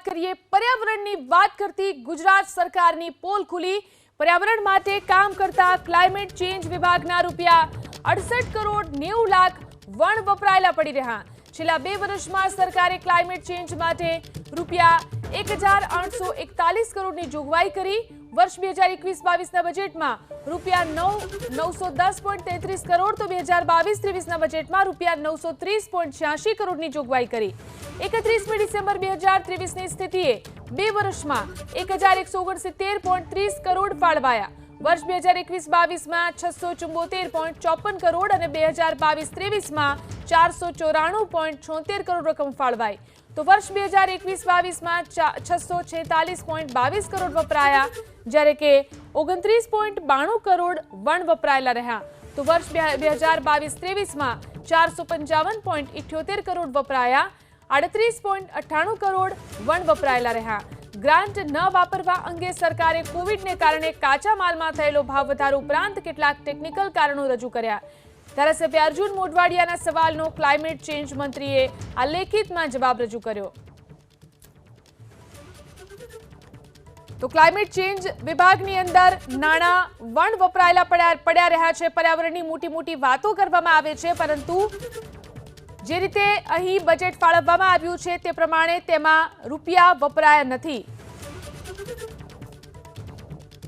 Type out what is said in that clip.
વાત કરીએ પર્યાવરણની વાત કરતી ગુજરાત સરકારની પોલ ખુલી. પર્યાવરણ માટે કામ કરતા ક્લાઇમેટ ચેન્જ વિભાગના રૂપિયા અડસઠ કરોડ નેવું લાખ વણ વપરાયેલા પડી રહ્યા. છેલ્લા બે વર્ષમાં સરકારે ક્લાઇમેટ ચેન્જ માટે રૂપિયા એક હજાર આઠસો એકતાલીસ કરોડની જોગવાઈ કરી. વર્ષ બે હજાર એકવીસ બાવીસના બજેટમાં રૂપિયા નવ નવસો દસ પોઈન્ટ તેત્રીસ કરોડ તો બે હજાર બાવીસ ત્રેવીસના બજેટમાં રૂપિયા નવસો ત્રીસ પોઈન્ટ છ્યાસી કરોડની જોગવાઈ કરી. એકત્રીસમી ડિસેમ્બર બે હજાર ત્રેવીસની સ્થિતિએ બે વર્ષમાં એક હજાર એકસો ઓગણસિત્તેર પોઈન્ટ ત્રીસ કરોડ ફાળવાયા. વર્ષ બે હજાર એકવીસ બાવીસમાં છસો ચુંબોતેર પોઈન્ટ ચોપન કરોડ અને બે હજાર બાવીસ ત્રેવીસમાં ચારસો ચોરાણું પોઈન્ટ છોતેર કરોડ રકમ ફાળવાઈ. તો વર્ષ બે હજાર એકવીસ બાવીસમાં છસો છેતાલીસ પોઈન્ટ બાવીસ કરોડ વપરાયા, જ્યારે કે ઓગણત્રીસ પોઈન્ટ બાણું કરોડ વણ વપરાયેલા રહ્યા. તો વર્ષ બે હજાર બાવીસ ત્રેવીસમાં ચારસો પંચાવન પોઈન્ટ ઇઠ્યોતેર કરોડ વપરાયા, આડત્રીસ પોઈન્ટ અઠ્ઠાણું કરોડ વણ વપરાયેલા રહ્યા. ગ્રાન્ટ ન વાપરવા અંગે સરકારે કોવિડને કારણે કાચા માલમાં થયેલો ભાવ વધારો ઉપરાંત કેટલાક ટેકનિકલ કારણો રજૂ કર્યા. ધારાસભ્ય અર્જુન મોઢવાડિયાના સવાલનો ક્લાઇમેટ ચેન્જ મંત્રીએ આ લેખિતમાં જવાબ રજૂ કર્યો. તો ક્લાઇમેટ ચેન્જ વિભાગની અંદર નાણાં વણ વપરાયેલા પડ્યા પડ્યા રહ્યા છે. પર્યાવરણની મોટી મોટી વાતો કરવામાં આવે છે, પરંતુ જે રીતે અહીં બજેટ ફાળવવામાં આવ્યું છે તે પ્રમાણે તેમાં રૂપિયા વપરાયા નથી.